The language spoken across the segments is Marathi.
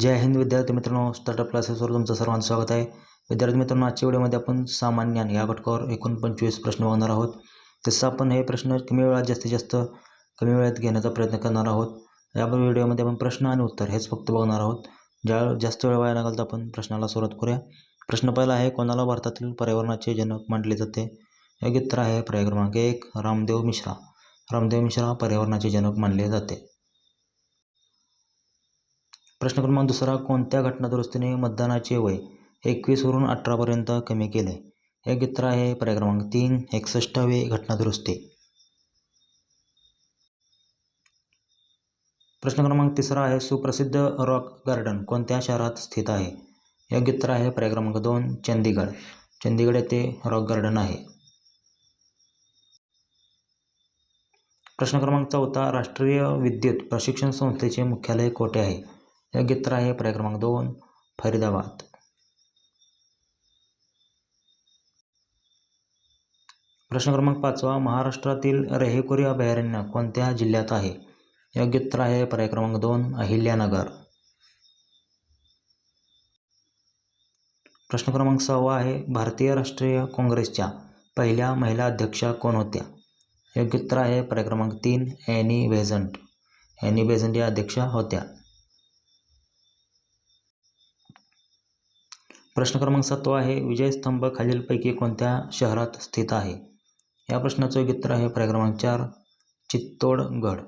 जय हिंद विद्यार्थी मित्रांनो स्टार्टअप क्लासेसवर तुमचं सर्वांचं स्वागत आहे. विद्यार्थी मित्रांनो आजच्या व्हिडिओमध्ये आपण सामान्य ज्ञान या घटकावर एकूण पंचवीस प्रश्न बघणार आहोत. तसं आपण हे प्रश्न कमी वेळात जास्तीत जास्त कमी वेळात घेण्याचा प्रयत्न करणार आहोत. या व्हिडिओमध्ये आपण प्रश्न आणि उत्तर हेच फक्त बघणार आहोत. ज्या जास्त वेळ वाया लागेल तर आपण प्रश्नाला सुरुवात करूया. प्रश्न पहिला आहे कोणाला भारतातील पर्यावरणाचे जनक मानले जाते? योग्य उत्तर आहे पर्याय क्रमांक एक रामदेव मिश्रा. रामदेव मिश्रा पर्यावरणाचे जनक मानले जाते. प्रश्न क्रमांक दुसरा कोणत्या घटनादुरुस्तीने मतदानाचे वय एकवीसवरून अठरापर्यंत कमी केले? हे गित्र आहे पर्याय क्रमांक तीन एकसष्टावे घटनादुरुस्ती प्रश्न क्रमांक तिसरा आहे सुप्रसिद्ध रॉक गार्डन कोणत्या शहरात स्थित आहे? योग्य उत्तर आहे पर्याय क्रमांक दोन चंदीगड. चंदीगड येथे रॉक गार्डन आहे. प्रश्न क्रमांक चौथा राष्ट्रीय विद्युत प्रशिक्षण संस्थेचे मुख्यालय कोठे आहे? योग्य उत्तर आहे. पर्याय क्रमांक दोन फरीदाबाद. प्रश्न क्रमांक पाचवा महाराष्ट्रातील रेहेकुरी अभयारण्य कोणत्या जिल्ह्यात आहे? योग्य उत्तर आहे. पर्याय क्रमांक दोन अहिल्यानगर. प्रश्न क्रमांक सहावा आहे. भारतीय राष्ट्रीय काँग्रेसच्या पहिल्या महिला अध्यक्षा कोण होत्या? योग्य उत्तर आहे. पर्याय क्रमांक तीन ॲनी बेझंट. ॲनी बेझंट या अध्यक्षा होत्या. प्रश्न क्रमांक सातवा आहे विजयस्तंभ खालीलपैकी कोणत्या शहरात स्थित आहे? या प्रश्नाचं योग्य उत्तर आहे पर्याय क्रमांक चार चित्तोडगड.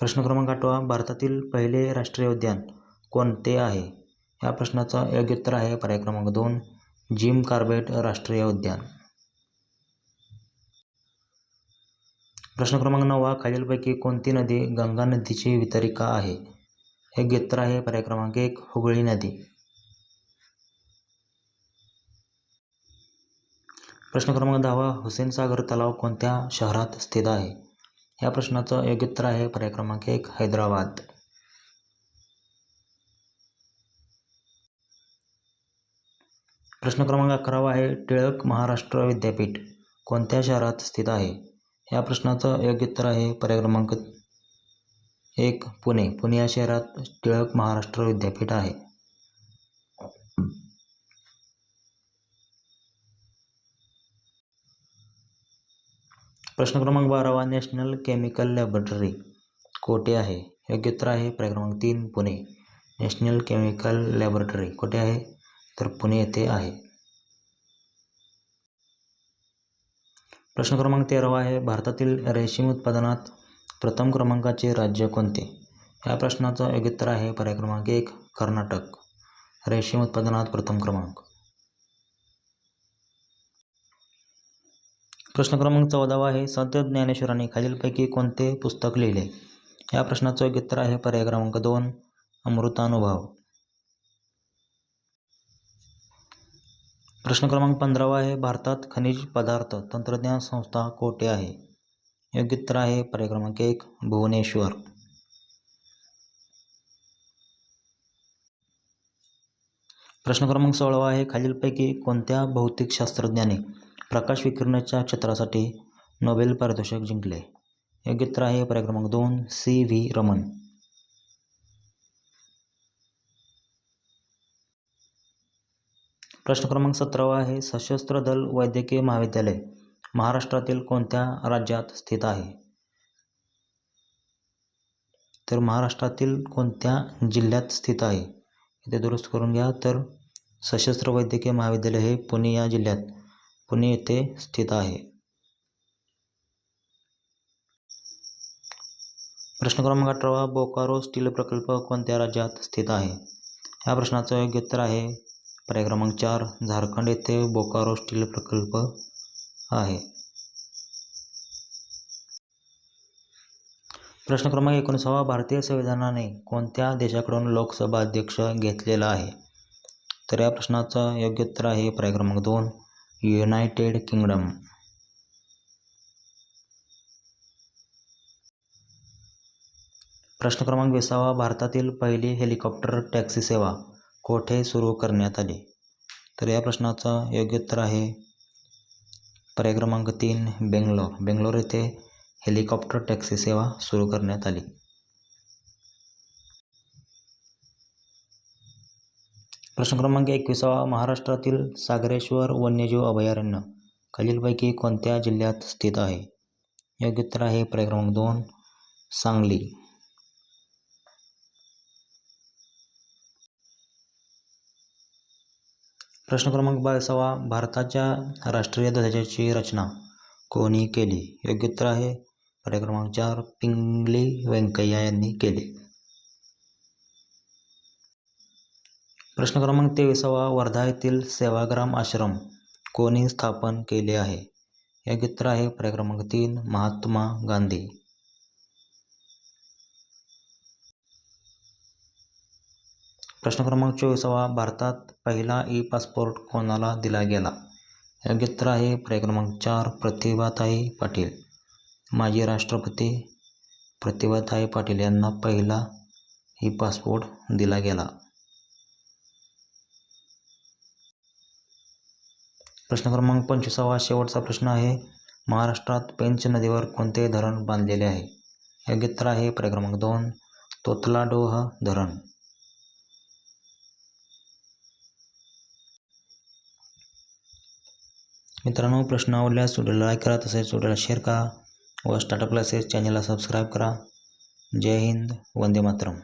प्रश्न क्रमांक आठवा भारतातील पहिले राष्ट्रीय उद्यान कोणते आहे? या प्रश्नाचं योग्य उत्तर आहे पर्याय क्रमांक दोन जिम कार्बेट राष्ट्रीय उद्यान. प्रश्न क्रमांक नववा खालीलपैकी कोणती नदी गंगा नदीची वितरिका आहे? हे उत्तर आहे पर्याय क्रमांक एक हुगळी नदी. प्रश्न क्रमांक दहावा हुसेन सागर तलाव कोणत्या शहरात स्थित आहे? या प्रश्नाचं योग्य उत्तर आहे पर्याय क्रमांक एक हैदराबाद. प्रश्न क्रमांक अकरावा आहे टिळक महाराष्ट्र विद्यापीठ कोणत्या शहरात स्थित आहे? या प्रश्नाचं योग्य उत्तर आहे पर्याय क्रमांक एक पुणे पुणे या शहरात टिळक महाराष्ट्र विद्यापीठ आहे. प्रश्न क्रमांक बारावा नॅशनल केमिकल लॅबोरेटरी कोठे आहे? योग्य उत्तर आहे पर्याय क्रमांक तीन, पुणे. नॅशनल केमिकल लॅबोरेटरी कोठे आहे? तर पुणे येथे आहे. प्रश्न क्रमांक तेरावा आहे भारतातील रेशीम उत्पादनात प्रथम क्रमांकाचे राज्य कोणते? या प्रश्नाचं योग्य उत्तर आहे पर्याय क्रमांक एक कर्नाटक. रेशीम उत्पादनात प्रथम क्रमांक. प्रश्न क्रमांक चौदावा आहे संत ज्ञानेश्वरांनी खालीलपैकी कोणते पुस्तक लिहिले? या प्रश्नाचं योग्य उत्तर आहे पर्याय क्रमांक दोन अमृतानुभव. प्रश्न क्रमांक पंधरावा आहे भारतात खनिज पदार्थ तंत्रज्ञान संस्था कोठे आहे? योग्य उत्तर आहे. पर्याय क्रमांक एक भुवनेश्वर. प्रश्न क्रमांक सोळावा आहे. खालीलपैकी कोणत्या भौतिक शास्त्रज्ञाने प्रकाश विकिरणाच्या क्षेत्रासाठी नोबेल पारितोषिक जिंकले? योग्य उत्तर आहे. पर्याय क्रमांक दोन सी व्ही रमन. प्रश्न क्रमांक सतरावा आहे. सशस्त्र दल वैद्यकीय महाविद्यालय. महाराष्ट्रातील कोणत्या राज्यात स्थित आहे? तर महाराष्ट्रातील कोणत्या जिल्ह्यात स्थित आहे? इथे दुरुस्त करून घ्या. तर सशस्त्र वैद्यकीय महाविद्यालय हे पुणे या जिल्ह्यात पुणे येथे स्थित आहे. प्रश्न क्रमांक अठरावा बोकारो स्टील प्रकल्प कोणत्या राज्यात स्थित आहे? या प्रश्नाचं योग्य उत्तर आहे पर्याय क्रमांक चार झारखंड येथे बोकारो स्टील प्रकल्प. आहे. प्रश्न क्रमांक एकोणीसावा. भारतीय संविधानाने कोणत्या देशाकडून लोकसभा अध्यक्ष घेतलेला आहे? तर या प्रश्नाचं योग्य उत्तर आहे पर्याय क्रमांक दोन युनायटेड किंगडम. प्रश्न क्रमांक विसावा. भारतातील पहिली हेलिकॉप्टर टॅक्सी सेवा कोठे सुरू करण्यात आली? तर या प्रश्नाचं योग्य उत्तर आहे पर्याय क्रमांक तीन बेंगलोर. बेंगलोर येथे हेलिकॉप्टर टॅक्सी सेवा सुरू करण्यात आली. प्रश्न क्रमांक एकविसावा महाराष्ट्रातील सागरेश्वर वन्यजीव अभयारण्य. खालीलपैकी कोणत्या जिल्ह्यात स्थित आहे? योग्य उत्तर आहे पर्याय क्रमांक दोन सांगली. प्रश्न क्रमांक बावीसावा भारताच्या राष्ट्रीय ध्वजाची रचना. कोणी केली? योग्य उत्तर आहे. पर्याय क्रमांक चार पिंगली व्यंकय्या यांनी केले. प्रश्न क्रमांक तेविसावा वर्धा येथील सेवाग्राम आश्रम. कोणी स्थापन केले आहे? योग्य उत्तर आहे. पर्याय क्रमांक तीन महात्मा गांधी. प्रश्न क्रमांक चोवीसावा. भारतात पहिला ई पासपोर्ट कोणाला दिला गेला? योग्य उत्तर आहे पर्याय क्रमांक चार प्रतिभाताई पाटील. माजी राष्ट्रपती प्रतिभाताई पाटील यांना पहिला ई पासपोर्ट दिला गेला. प्रश्न क्रमांक पंचवीसावा. शेवटचा प्रश्न आहे महाराष्ट्रात पेंच नदीवर कोणते धरण बांधलेले आहे? योग्य उत्तर आहे पर्याय क्रमांक दोन तोतलाडोह धरण. मित्रांनो प्रश्न आवडल्यास व्हिडिओला लाईक करा तसेच व्हिडिओला शेअर करा व स्टार्टअप क्लासेस चॅनलला सबस्क्राईब करा. जय हिंद वंदे मातरम.